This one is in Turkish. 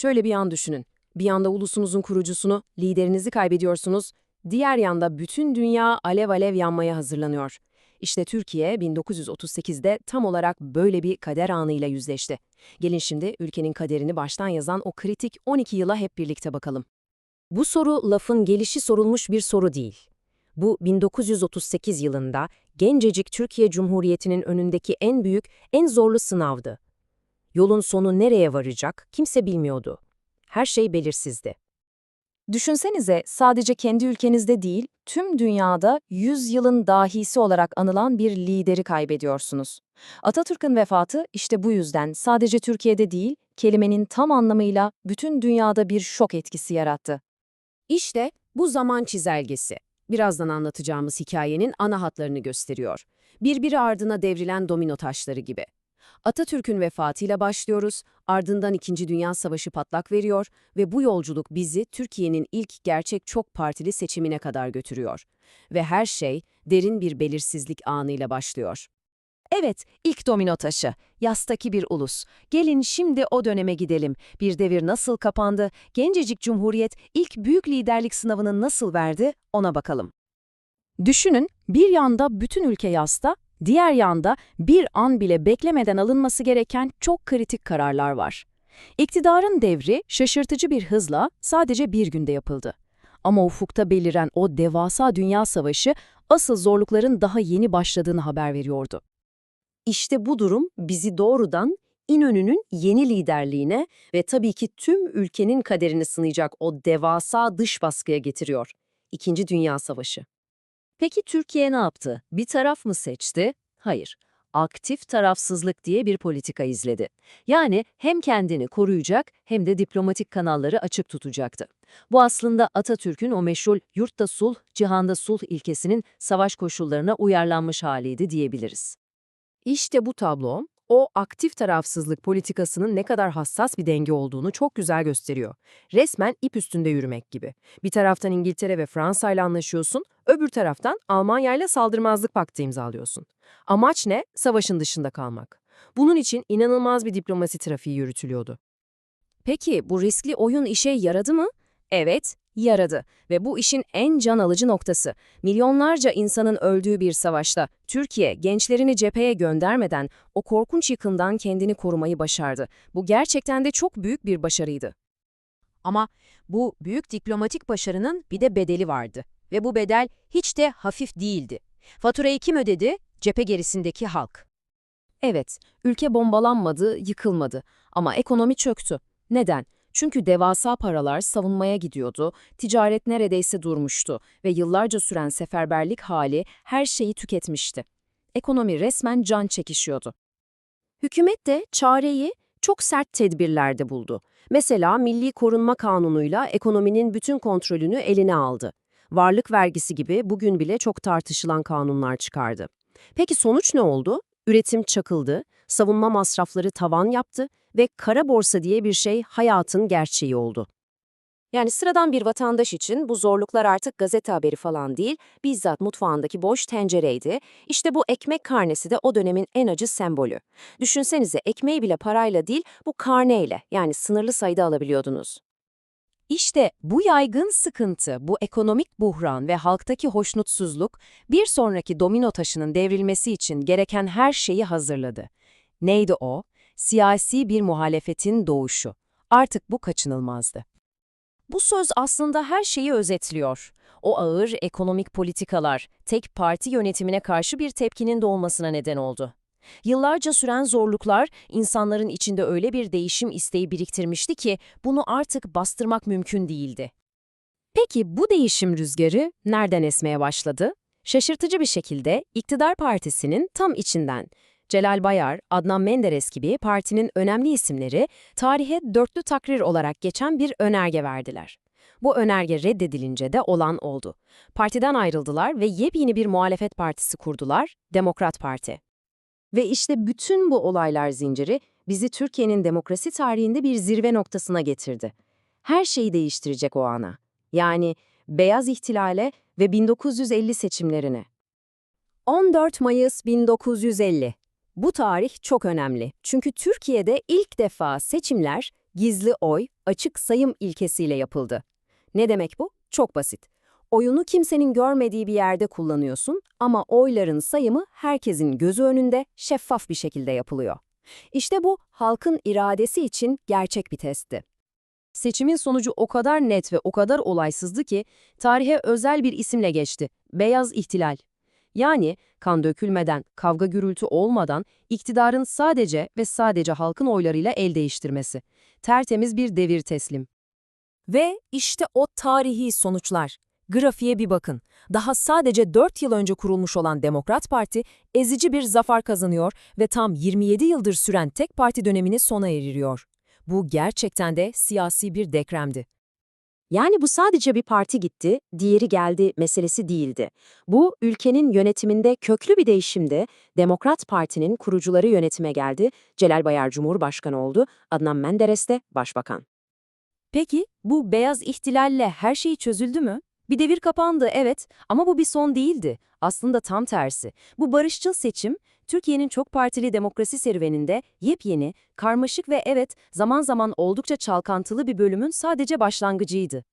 Şöyle bir an düşünün. Bir yanda ulusunuzun kurucusunu, liderinizi kaybediyorsunuz. Diğer yanda bütün dünya alev alev yanmaya hazırlanıyor. İşte Türkiye 1938'de tam olarak böyle bir kader anıyla yüzleşti. Gelin şimdi ülkenin kaderini baştan yazan o kritik 12 yıla hep birlikte bakalım. Bu soru lafın gelişi sorulmuş bir soru değil. Bu 1938 yılında gencecik Türkiye Cumhuriyeti'nin önündeki en büyük, en zorlu sınavdı. Yolun sonu nereye varacak kimse bilmiyordu. Her şey belirsizdi. Düşünsenize sadece kendi ülkenizde değil, tüm dünyada 100 yılın dahisi olarak anılan bir lideri kaybediyorsunuz. Atatürk'ün vefatı işte bu yüzden sadece Türkiye'de değil, kelimenin tam anlamıyla bütün dünyada bir şok etkisi yarattı. İşte bu zaman çizelgesi. Birazdan anlatacağımız hikayenin ana hatlarını gösteriyor. Birbiri ardına devrilen domino taşları gibi. Atatürk'ün vefatıyla başlıyoruz, ardından İkinci Dünya Savaşı patlak veriyor ve bu yolculuk bizi Türkiye'nin ilk gerçek çok partili seçimine kadar götürüyor. Ve her şey derin bir belirsizlik anıyla başlıyor. Evet, ilk domino taşı, yastaki bir ulus. Gelin şimdi o döneme gidelim. Bir devir nasıl kapandı, gencecik cumhuriyet ilk büyük liderlik sınavını nasıl verdi ona bakalım. Düşünün, bir yanda bütün ülke yasta, diğer yanda bir an bile beklemeden alınması gereken çok kritik kararlar var. İktidarın devri şaşırtıcı bir hızla sadece bir günde yapıldı. Ama ufukta beliren o devasa dünya savaşı asıl zorlukların daha yeni başladığını haber veriyordu. İşte bu durum bizi doğrudan İnönü'nün yeni liderliğine ve tabii ki tüm ülkenin kaderini sınayacak o devasa dış baskıya getiriyor. İkinci Dünya Savaşı. Peki Türkiye ne yaptı? Bir taraf mı seçti? Hayır. Aktif tarafsızlık diye bir politika izledi. Yani hem kendini koruyacak hem de diplomatik kanalları açık tutacaktı. Bu aslında Atatürk'ün o meşhur yurtta sulh, cihanda sulh ilkesinin savaş koşullarına uyarlanmış haliydi diyebiliriz. İşte bu tablo, o aktif tarafsızlık politikasının ne kadar hassas bir denge olduğunu çok güzel gösteriyor. Resmen ip üstünde yürümek gibi. Bir taraftan İngiltere ve Fransa ile anlaşıyorsun, öbür taraftan Almanya ile saldırmazlık paktı imzalıyorsun. Amaç ne? Savaşın dışında kalmak. Bunun için inanılmaz bir diplomasi trafiği yürütülüyordu. Peki bu riskli oyun işe yaradı mı? Evet, yaradı ve bu işin en can alıcı noktası. Milyonlarca insanın öldüğü bir savaşta Türkiye gençlerini cepheye göndermeden o korkunç yıkımdan kendini korumayı başardı. Bu gerçekten de çok büyük bir başarıydı. Ama bu büyük diplomatik başarının bir de bedeli vardı ve bu bedel hiç de hafif değildi. Faturayı kim ödedi? Cephe gerisindeki halk. Evet, ülke bombalanmadı, yıkılmadı ama ekonomi çöktü. Neden? Çünkü devasa paralar savunmaya gidiyordu, ticaret neredeyse durmuştu ve yıllarca süren seferberlik hali her şeyi tüketmişti. Ekonomi resmen can çekişiyordu. Hükümet de çareyi çok sert tedbirlerde buldu. Mesela Milli Korunma Kanunu'yla ekonominin bütün kontrolünü eline aldı. Varlık vergisi gibi bugün bile çok tartışılan kanunlar çıkardı. Peki sonuç ne oldu? Üretim çakıldı, savunma masrafları tavan yaptı ve kara borsa diye bir şey hayatın gerçeği oldu. Yani sıradan bir vatandaş için bu zorluklar artık gazete haberi falan değil, bizzat mutfağındaki boş tencereydi. İşte bu ekmek karnesi de o dönemin en acı sembolü. Düşünsenize ekmeği bile parayla değil, bu karneyle yani sınırlı sayıda alabiliyordunuz. İşte bu yaygın sıkıntı, bu ekonomik buhran ve halktaki hoşnutsuzluk bir sonraki domino taşının devrilmesi için gereken her şeyi hazırladı. Neydi o? Siyasi bir muhalefetin doğuşu. Artık bu kaçınılmazdı. Bu söz aslında her şeyi özetliyor. O ağır ekonomik politikalar, tek parti yönetimine karşı bir tepkinin doğmasına neden oldu. Yıllarca süren zorluklar insanların içinde öyle bir değişim isteği biriktirmişti ki bunu artık bastırmak mümkün değildi. Peki bu değişim rüzgarı nereden esmeye başladı? Şaşırtıcı bir şekilde iktidar partisinin tam içinden. Celal Bayar, Adnan Menderes gibi partinin önemli isimleri tarihe dörtlü takrir olarak geçen bir önerge verdiler. Bu önerge reddedilince de olan oldu. Partiden ayrıldılar ve yepyeni bir muhalefet partisi kurdular, Demokrat Parti. Ve işte bütün bu olaylar zinciri bizi Türkiye'nin demokrasi tarihinde bir zirve noktasına getirdi. Her şeyi değiştirecek o ana. Yani beyaz ihtilale ve 1950 seçimlerine. 14 Mayıs 1950 bu tarih çok önemli. Çünkü Türkiye'de ilk defa seçimler Gizli oy, açık sayım ilkesiyle yapıldı. Ne demek bu? Çok basit. Oyunu kimsenin görmediği bir yerde kullanıyorsun ama oyların sayımı herkesin gözü önünde şeffaf bir şekilde yapılıyor. İşte bu halkın iradesi için gerçek bir testti. Seçimin sonucu o kadar net ve o kadar olaysızdı ki tarihe özel bir isimle geçti. Beyaz ihtilal. Yani kan dökülmeden, kavga gürültü olmadan iktidarın sadece ve sadece halkın oylarıyla el değiştirmesi. Tertemiz bir devir teslim. Ve işte o tarihi sonuçlar. Grafiğe bir bakın. Daha sadece 4 yıl önce kurulmuş olan Demokrat Parti ezici bir zafer kazanıyor ve tam 27 yıldır süren tek parti dönemini sona eririyor. Bu gerçekten de siyasi bir dekremdi. Yani bu sadece bir parti gitti, diğeri geldi meselesi değildi. Bu ülkenin yönetiminde köklü bir değişimdi. Demokrat Parti'nin kurucuları yönetime geldi. Celal Bayar Cumhurbaşkanı oldu, Adnan Menderes de başbakan. Peki bu beyaz ihtilalle her şey çözüldü mü? Bir devir kapandı evet ama bu bir son değildi. Aslında tam tersi. Bu barışçıl seçim Türkiye'nin çok partili demokrasi serüveninde yepyeni, karmaşık ve evet zaman zaman oldukça çalkantılı bir bölümün sadece başlangıcıydı.